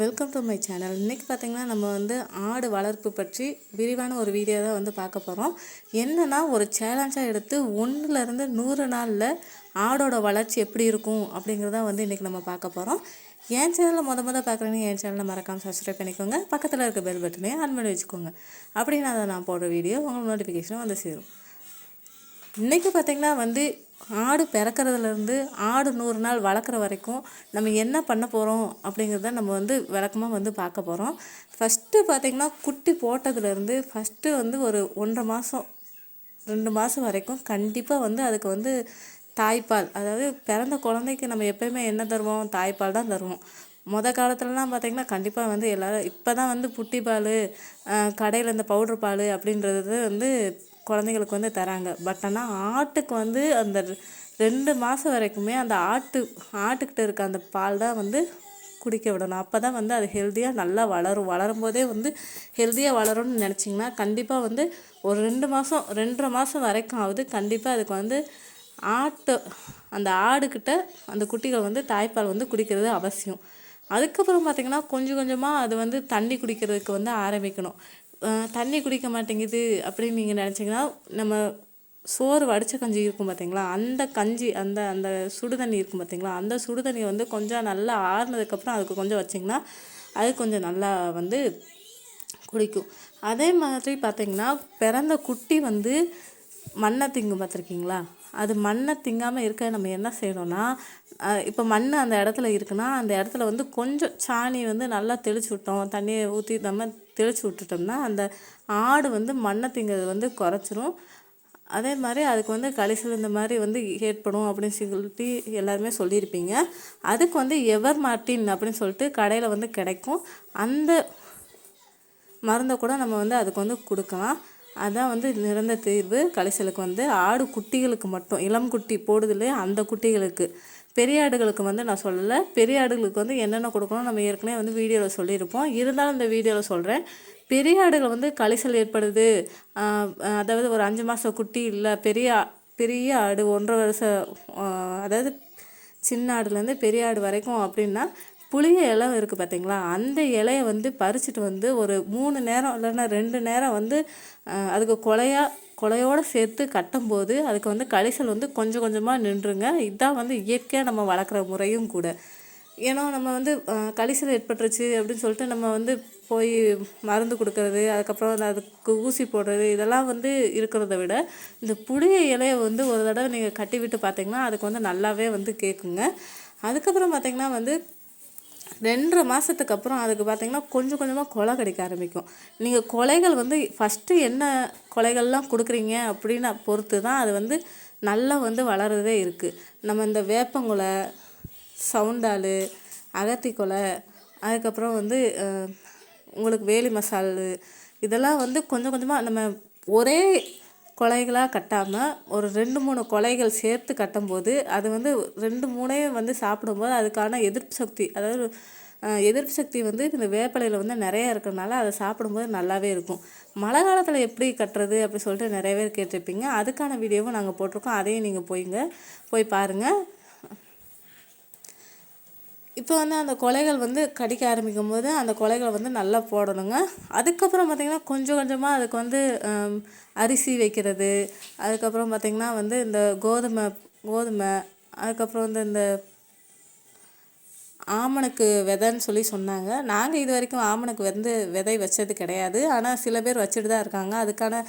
Welcome to my channel இன்றைக்கி பார்த்தீங்கன்னா நம்ம வந்து ஆடு வளர்ப்பு பற்றி விரிவான ஒரு வீடியோ தான் வந்து பார்க்க போகிறோம் என்னென்னா ஒரு சேலஞ்சாக எடுத்து ஒன்றுலேருந்து நூறு நாளில் ஆடோட வளர்ச்சி எப்படி இருக்கும் அப்படிங்கிறத வந்து இன்றைக்கி நம்ம பார்க்க போகிறோம் என் சேனலில் முத முத பார்க்குறீங்க என் சேனலை மறக்காமல் சப்ஸ்கிரைப் பண்ணிக்கோங்க. பக்கத்தில் இருக்க பெல் பட்டனையும் ஆன் பண்ணி வச்சுக்கோங்க. அப்படின்னு அதை நான் போடுற வீடியோ உங்களுக்கு நோட்டிஃபிகேஷன் வந்து சேரும். இன்றைக்கி பார்த்திங்கன்னா வந்து ஆடு பிறக்கிறதுலேருந்து ஆடு நூறு நாள் வளர்க்குற வரைக்கும் நம்ம என்ன பண்ண போகிறோம் அப்படிங்கிறத நம்ம வந்து விளக்கமாக வந்து பார்க்க போகிறோம் ஃபஸ்ட்டு பார்த்திங்கன்னா குட்டி போட்டதுலேருந்து ஃபஸ்ட்டு வந்து ஒரு ஒன்றரை மாதம் ரெண்டு மாதம் வரைக்கும் கண்டிப்பாக வந்து அதுக்கு வந்து தாய்ப்பால் அதாவது பிறந்த குழந்தைக்கு நம்ம எப்பயுமே என்ன தருவோம்? தாய்ப்பால் தான் தருவோம். முத காலத்துலலாம் பார்த்திங்கன்னா கண்டிப்பாக வந்து எல்லோரும் இப்போ தான் வந்து புட்டி பால் கடையில் இந்த பவுட்ரு பால் அப்படின்றது வந்து குழந்தைங்களுக்கு வந்து தராங்க. பட் ஆனால் ஆட்டுக்கு வந்து அந்த ரெண்டு மாதம் வரைக்குமே அந்த ஆட்டு ஆட்டுக்கிட்ட இருக்க அந்த பால் தான் வந்து குடிக்க விடணும். அப்போ தான் வந்து அது ஹெல்த்தியாக நல்லா வளரும். வளரும் போதே வந்து ஹெல்த்தியாக வளரும்னு நினச்சிங்கன்னா கண்டிப்பாக வந்து ஒரு ரெண்டு மாதம் ரெண்டரை மாதம் வரைக்கும் ஆகுது கண்டிப்பாக அதுக்கு வந்து ஆட்டு அந்த ஆடுக்கிட்ட அந்த குட்டிகள் வந்து தாய்ப்பால் வந்து குடிக்கிறது அவசியம். அதுக்கப்புறம் பார்த்திங்கன்னா கொஞ்சம் கொஞ்சமாக அது வந்து தண்ணி குடிக்கிறதுக்கு வந்து ஆரம்பிக்கணும். தண்ணி குடிக்க மாட்டேங்குது அப்படின்னு நீங்கள் நினச்சிங்கன்னா நம்ம சோறு வடித்த கஞ்சி இருக்கும் பார்த்தீங்களா அந்த கஞ்சி அந்த அந்த சுடு தண்ணி இருக்கும் பார்த்தீங்களா அந்த சுடு தண்ணியை வந்து கொஞ்சம் நல்லா ஆறுனதுக்கப்புறம் அதுக்கு கொஞ்சம் வச்சிங்கன்னா அது கொஞ்சம் நல்லா வந்து குடிக்கும். அதே மாதிரி பார்த்திங்கன்னா பிறந்த குட்டி வந்து மண்ணை திங்கும் பார்த்துருக்கீங்களா அது மண்ணை திங்காமல் இருக்க நம்ம என்ன செய்யணும்னா இப்போ மண் அந்த இடத்துல இருக்குன்னா அந்த இடத்துல வந்து கொஞ்சம் சாணி வந்து நல்லா தெளிச்சு விட்டோம். தண்ணியை ஊற்றி நம்ம தெளித்து விட்டுட்டோம்னா அந்த ஆடு வந்து மண்ணை திங்கிறது வந்து குறைச்சிரும். அதே மாதிரி அதுக்கு வந்து கழிசல் இந்த மாதிரி வந்து ஏற்படும் அப்படின்னு சொல்லிட்டு எல்லாருமே சொல்லியிருப்பீங்க. அதுக்கு வந்து எவர் மார்டின் அப்படின்னு சொல்லிட்டு கடையில் வந்து கிடைக்கும். அந்த மருந்தை கூட நம்ம வந்து அதுக்கு வந்து கொடுக்கலாம். அதான் வந்து நிறந்த தீர்வு. கழிசலுக்கு வந்து ஆடு குட்டிகளுக்கு மட்டும் இளம் குட்டி போடுதில்லையே அந்த குட்டிகளுக்கு. பெரிய ஆடுகளுக்கு வந்து நான் சொல்லலை. பெரிய ஆடுகளுக்கு வந்து என்னென்ன கொடுக்கணும் நம்ம ஏற்கனவே வந்து வீடியோவில் சொல்லியிருப்போம். இருந்தாலும் இந்த வீடியோவில் சொல்கிறேன் பெரிய ஆடுகள் வந்து கழிசல் ஏற்படுது. அதாவது ஒரு அஞ்சு மாதம் குட்டி இல்லை பெரிய பெரிய ஆடு ஒன்றரை வருஷம் அதாவது சின்ன ஆடுலேருந்து பெரிய ஆடு வரைக்கும் அப்படின்னா புளிய இலை இருக்குது பார்த்தீங்களா அந்த இலையை வந்து பறிச்சுட்டு வந்து ஒரு மூணு நேரம் இல்லைன்னா ரெண்டு நேரம் வந்து அதுக்கு கொலையாக கொலையோடு சேர்த்து கட்டும்போது அதுக்கு வந்து கழிசல் வந்து கொஞ்சம் கொஞ்சமாக நின்றுங்க. இதுதான் வந்து இயற்கையாக நம்ம வளர்க்குற முறையும் கூட. ஏன்னா நம்ம வந்து கழிசல் ஏற்பட்டுருச்சு அப்படின்னு சொல்லிட்டு நம்ம வந்து போய் மருந்து கொடுக்கறது அதுக்கப்புறம் வந்து அதுக்கு ஊசி போடுறது இதெல்லாம் வந்து இருக்கிறத விட இந்த புளிய இலையை வந்து ஒரு தடவை நீங்கள் கட்டி விட்டு பார்த்தீங்கன்னா அதுக்கு வந்து நல்லாவே வந்து கேட்குங்க அதுக்கப்புறம் பார்த்திங்கன்னா வந்து ரெண்டரை மாதத்துக்கு அப்புறம் அதுக்கு பார்த்திங்கன்னா கொஞ்சம் கொஞ்சமாக கொலை கிடைக்க ஆரம்பிக்கும். நீங்கள் கொலைகள் வந்து ஃபஸ்ட்டு என்ன கொலைகள்லாம் கொடுக்குறீங்க அப்படின்னு பொறுத்து தான் அது வந்து நல்லா வந்து வளர்கிறதே இருக்குது நம்ம இந்த வேப்பங்குலை சவுண்டால் அகத்தி கொலை அதுக்கப்புறம் வந்து உங்களுக்கு வேலி மசால் இதெல்லாம் வந்து கொஞ்சம் கொஞ்சமாக நம்ம ஒரே கொலைகளாக கட்டாமல் ஒரு ரெண்டு மூணு கொலைகள் சேர்த்து கட்டும்போது அது வந்து ரெண்டு மூணையும் வந்து சாப்பிடும்போது அதுக்கான எதிர்ப்பு சக்தி அதாவது எதிர்ப்பு சக்தி வந்து இந்த வேப்பிலையில் வந்து நிறைய இருக்கிறனால அதை சாப்பிடும்போது நல்லாவே இருக்கும். மழை காலத்தில் எப்படி கட்டுறது அப்படி சொல்லிட்டு நிறைய பேர் கேட்டிருப்பீங்க. அதுக்கான வீடியோவும் நாங்கள் போட்டிருக்கோம். அதையும் நீங்கள் போய்ங்க போய் பாருங்கள் இப்போ வந்து அந்த கொலைகள் வந்து கடிக்க ஆரம்பிக்கும் போது அந்த கொலைகளை வந்து நல்லா போடணுங்க. அதுக்கப்புறம் பார்த்திங்கன்னா கொஞ்சம் கொஞ்சமாக அதுக்கு வந்து அரிசி வைக்கிறது. அதுக்கப்புறம் பார்த்திங்கன்னா வந்து இந்த கோதுமை கோதுமை அதுக்கப்புறம் வந்து இந்த ஆமணக்கு விதைன்னு சொல்லி சொன்னாங்க. நாங்கள் இது வரைக்கும் ஆமணக்கு வந்து விதை வச்சது கிடையாது. ஆனால் சில பேர் வச்சுட்டு தான் இருக்காங்க. அதுக்கான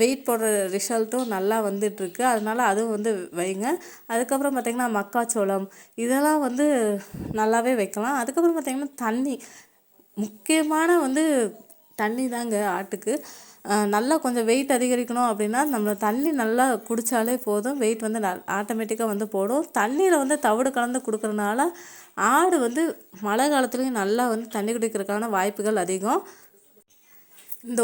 வெயிட் போடுற ரிசல்ட்டும் நல்லா வந்துட்டுருக்கு. அதனால் அதுவும் வந்து வைங்க. அதுக்கப்புறம் பார்த்திங்கன்னா மக்காச்சோளம். இதெல்லாம் வந்து நல்லாவே வைக்கலாம். அதுக்கப்புறம் பார்த்திங்கன்னா தண்ணி. முக்கியமான வந்து தண்ணி தாங்க ஆட்டுக்கு. நல்லா கொஞ்சம் வெயிட் அதிகரிக்கணும் அப்படின்னா நம்ம தண்ணி நல்லா குடித்தாலே போதும். வெயிட் வந்து ஆட்டோமேட்டிக்காக வந்து போடும். தண்ணியில் வந்து தவிடு கலந்து கொடுக்குறனால ஆடு வந்து மழை காலத்துலேயும் நல்லா வந்து தண்ணி குடிக்கிறதுக்கான வாய்ப்புகள் அதிகம். இந்த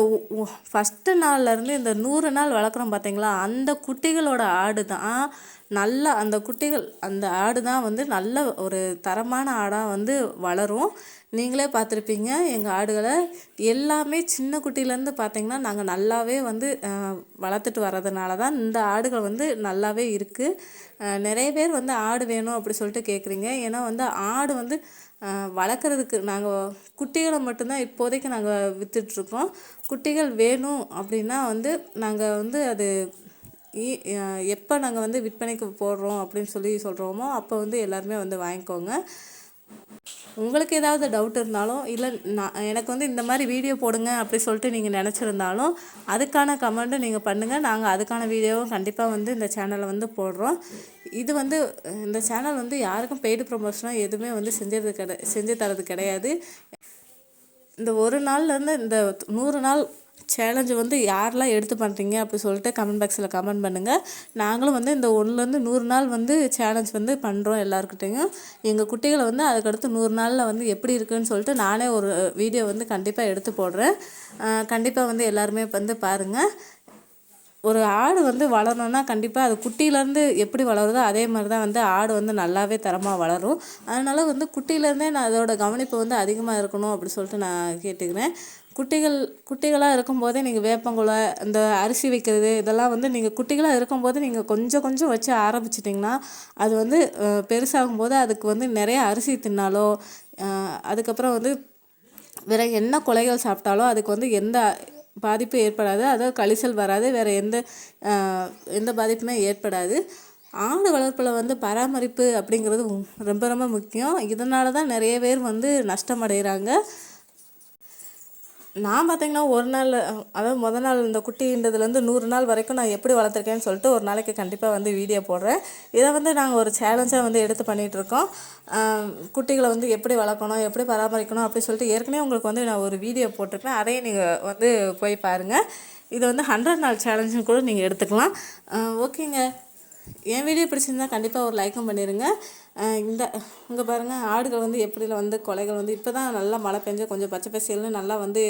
ஃபஸ்ட்டு நாள்லேருந்து இந்த நூறு நாள் வளர்க்குறோம் பார்த்தீங்களா அந்த குட்டிகளோட ஆடு தான் நல்லா அந்த குட்டிகள் அந்த ஆடு தான் வந்து நல்ல ஒரு தரமான ஆடாக வந்து வளரும். நீங்களே பார்த்துருப்பீங்க எங்கள் ஆடுகளை எல்லாமே சின்ன குட்டிலேருந்து பார்த்தீங்கன்னா நாங்கள் நல்லாவே வந்து வளர்த்துட்டு வர்றதுனால தான் இந்த ஆடுகள் வந்து நல்லாவே இருக்குது நிறைய பேர் வந்து ஆடு வேணும் அப்படி சொல்லிட்டு கேட்குறீங்க ஏன்னா வந்து ஆடு வந்து வளர்க்குறதுக்கு நாங்கள் குட்டிகளை மட்டும்தான் இப்போதைக்கு நாங்கள் விற்றுட்ருக்கோம் குட்டிகள் வேணும் அப்படின்னா வந்து நாங்கள் வந்து அது இ எப்போ நாங்கள் வந்து விற்பனைக்கு போடுறோம் அப்படின்னு சொல்லி சொல்கிறோமோ அப்போ வந்து எல்லாருமே வந்து வாங்கிக்கோங்க. உங்களுக்கு ஏதாவது டவுட் இருந்தாலும் இல்லை நான் எனக்கு வந்து இந்த மாதிரி வீடியோ போடுங்க அப்படி சொல்லிட்டு நீங்கள் நினச்சிருந்தாலும் அதுக்கான கமெண்ட்டும் நீங்கள் பண்ணுங்கள் நாங்கள் அதுக்கான வீடியோவும் கண்டிப்பாக வந்து இந்த சேனலில் வந்து போடுறோம். இது வந்து இந்த சேனல் வந்து யாருக்கும் பெய்டு ப்ரொமோஷனாக எதுவுமே வந்து செஞ்சது கிடை செஞ்சு தரது கிடையாது. இந்த ஒரு நாள்லேருந்து இந்த நூறு நாள் சேலஞ்சு வந்து யாரெல்லாம் எடுத்து பண்ணுறீங்க அப்படி சொல்லிட்டு கமெண்ட் பாக்ஸில் கமெண்ட் பண்ணுங்கள் நாங்களும் வந்து இந்த ஒன்றுலேருந்து நூறு நாள் வந்து சேலஞ்ச் வந்து பண்ணுறோம் எல்லாருக்கிட்டையும் எங்கள் குட்டிகளை வந்து அதுக்கடுத்து நூறு நாளில் வந்து எப்படி இருக்குன்னு சொல்லிட்டு நானே ஒரு வீடியோ வந்து கண்டிப்பாக எடுத்து போடுறேன். கண்டிப்பாக வந்து எல்லாருமே வந்து பாருங்கள் ஒரு ஆடு வந்து வளரணும்னா கண்டிப்பாக அது குட்டியிலேருந்து எப்படி வளருதோ அதே மாதிரி தான் வந்து ஆடு வந்து நல்லாவே தரமாக வளரும். அதனால் வந்து குட்டியிலேருந்தே நான் அதோட கவனிப்பு வந்து அதிகமாக இருக்கணும் அப்படி சொல்லிட்டு நான் கேட்டுக்கிறேன். குட்டிகள் குட்டிகளாக இருக்கும்போதே நீங்கள் வேப்பங்குலை இந்த அரிசி வைக்கிறது இதெல்லாம் வந்து நீங்கள் குட்டிகளாக இருக்கும்போது நீங்கள் கொஞ்சம் கொஞ்சம் வச்சு ஆரம்பிச்சிட்டிங்கன்னா அது வந்து பெருசாகும்போது அதுக்கு வந்து நிறைய அரிசி தின்னாலோ அதுக்கப்புறம் வந்து வேறு என்ன கொலைகள் சாப்பிட்டாலோ அதுக்கு வந்து எந்த பாதிப்பு ஏற்படாது. அதாவது கழிச்சல் வராது. வேறு எந்த எந்த பாதிப்புமே ஏற்படாது. ஆடு வளர்ப்பில் வந்து பராமரிப்பு அப்படிங்கிறது ரொம்ப ரொம்ப முக்கியம். இதனால தான் நிறைய பேர் வந்து நஷ்டமடைகிறாங்க நான் பார்த்தீங்கன்னா ஒரு நாள் அதாவது முத நாள் இந்த குட்டின்றதுலேருந்து நூறு நாள் வரைக்கும் நான் எப்படி வளர்த்துருக்கேன்னு சொல்லிட்டு ஒரு நாளைக்கு கண்டிப்பாக வந்து வீடியோ போடுறேன். இதை வந்து நாங்கள் ஒரு சேலஞ்சாக வந்து எடுத்து பண்ணிகிட்ருக்கோம் குட்டிகளை வந்து எப்படி வளர்க்கணும் எப்படி பராமரிக்கணும் அப்படின்னு சொல்லிட்டு ஏற்கனவே உங்களுக்கு வந்து நான் ஒரு வீடியோ போட்டிருக்கேன். அதையும் நீங்கள் வந்து போய் பாருங்கள் இது வந்து ஹண்ட்ரட் நாள் சேலஞ்சுன்னு கூட நீங்கள் எடுத்துக்கலாம். ஓகேங்க. என் வீடியோ பிடிச்சிருந்தா கண்டிப்பாக ஒரு லைக்கும் பண்ணிடுங்க இந்த இங்கே பாருங்கள் ஆடுகள் வந்து எப்படியில் வந்து கொலைகள் வந்து இப்போ தான் நல்லா மழை பெஞ்சு கொஞ்சம் பச்சை பசியல்னு நல்லா வந்து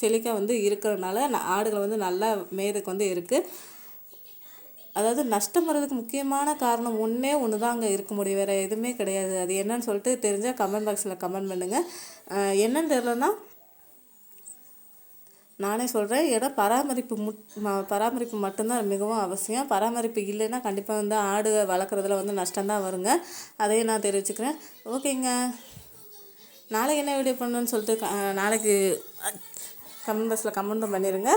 செழிக்க வந்து இருக்கிறனால ஆடுகள் வந்து நல்லா மேதுக்கு வந்து இருக்குது அதாவது நஷ்டம் வர்றதுக்கு முக்கியமான காரணம் ஒன்றே ஒன்று தான் அங்கே இருக்க முடியும். வேறு எதுவுமே கிடையாது. அது என்னன்னு சொல்லிட்டு தெரிஞ்சால் கமெண்ட் பாக்ஸில் கமெண்ட் பண்ணுங்கள் என்னன்னு தெரிலன்னா நானே சொல்கிறேன் ஏன்னா பராமரிப்பு முட் பராமரிப்பு மட்டும்தான் மிகவும் அவசியம். பராமரிப்பு இல்லைன்னா கண்டிப்பாக வந்து ஆடு வளர்க்குறதுல வந்து நஷ்டம்தான் வருங்க. அதையும் நான் தெரிவிச்சுக்கிறேன். ஓகேங்க. நாளைக்கு என்ன வீடியோ பண்ணணும்னு சொல்லிட்டு நாளைக்கு கமெண்ட் பாக்ஸில் கமெண்ட்டும் பண்ணிடுங்க